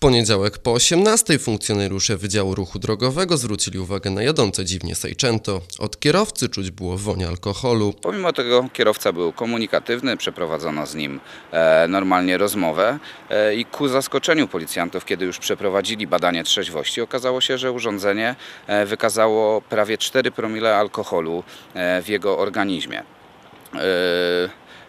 poniedziałek po 18 funkcjonariusze Wydziału Ruchu Drogowego zwrócili uwagę na jadące dziwnie Seicento. Od kierowcy czuć było woń alkoholu. Pomimo tego kierowca był komunikatywny, przeprowadzono z nim e, normalnie rozmowę e, i ku zaskoczeniu policjantów, kiedy już przeprowadzili badanie trzeźwości, okazało się, że urządzenie e, wykazało prawie 4 promile alkoholu e, w jego organizmie.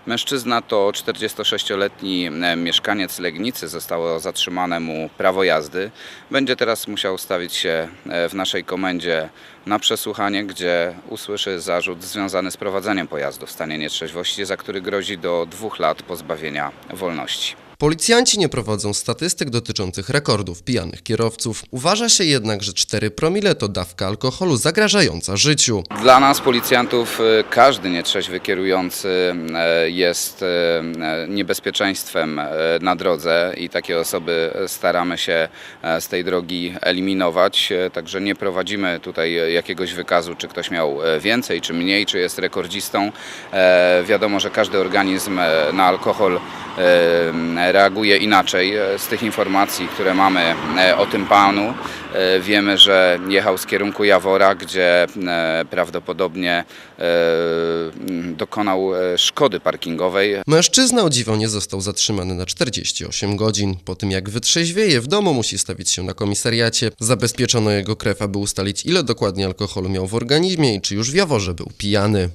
Mężczyzna to 46-letni e, mieszkaniec Legnicy. Zostało zatrzymane mu prawo jazdy. Będzie teraz musiał stawić się e, w naszej komendzie na przesłuchanie, gdzie usłyszy zarzut związany z prowadzeniem pojazdu w stanie nietrzeźwości, za który grozi do dwóch lat pozbawienia wolności. Policjanci nie prowadzą statystyk dotyczących rekordów pijanych kierowców. Uważa się jednak, że 4 promile to dawka alkoholu zagrażająca życiu. Dla nas, policjantów, y, każdy nietrzeźwy kierujący e, jest e, niebezpieczeństwem na drodze i takie osoby staramy się z tej drogi eliminować. Także nie prowadzimy tutaj jakiegoś wykazu, czy ktoś miał więcej, czy mniej, czy jest rekordzistą. Wiadomo, że każdy organizm na alkohol reaguje inaczej. E, Z tych informacji, które mamy e, o tym panu, e, wiemy, że jechał z kierunku Jawora, gdzie e, prawdopodobnie e, dokonał e, szkody parkingowej. Mężczyzna o dziwo nie został zatrzymany na 48 godzin. Po tym jak wytrzeźwieje, w domu musi stawić się na komisariacie. Zabezpieczono jego krew, aby ustalić ile dokładnie alkoholu miał w organizmie i czy już w Jaworze był pijany.